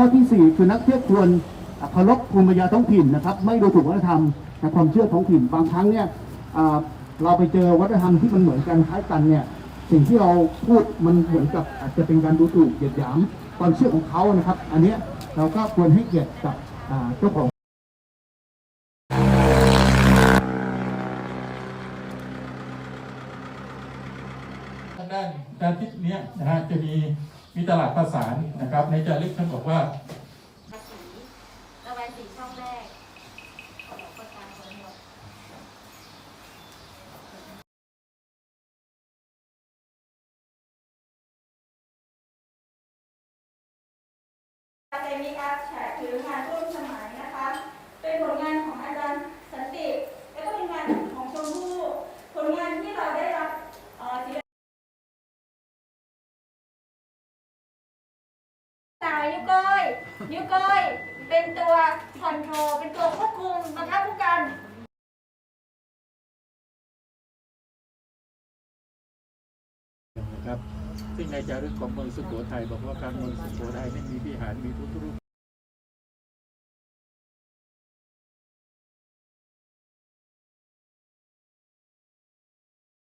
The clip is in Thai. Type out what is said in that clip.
ข้อที่สี่คือนักเที่ยวควรเคารพภูมิปัญญาท้องถิ่นนะครับ ไม่ดูถูกวัฒนธรรมและความเชื่อท้องถิ่นบางครั้งเนี่ยเราไปเจอวัฒนธรรมที่มันเหมือนกันคล้ายกันเนี่ยสิ่งที่เราพูดมันเหมือนกับอาจจะเป็นการดูถูกเหยียดหยามความเชื่อของเขานะครับ อันนี้เราก็ควรให้เกียรติกับเจ้าของด้านด้านทิศนี้นะฮะจะมีมีตลาดประสานนะครับ ในจารึกท่านบอกว่าภาษีระบายสีช่องแรกของประการทั้งหมดเซมิอาร์ตแฉถืองานร่วมสมัยนะคะ เป็นผลงานของอาจารย์สันติ และก็เป็นงานของชมพู่ผลงานที่เราได้รับเอ่อศิลป สาวนิ้วก้อย นิ้วก้อย เป็นตัวคอนโทรล เป็นตัวควบคุมบังคับผู้กันนะครับ ซึ่งในจารึกของเมืองสุโขทัยบอกว่าการเมืองสุโขทัยไม่มีวิหาร มีพุทธรูป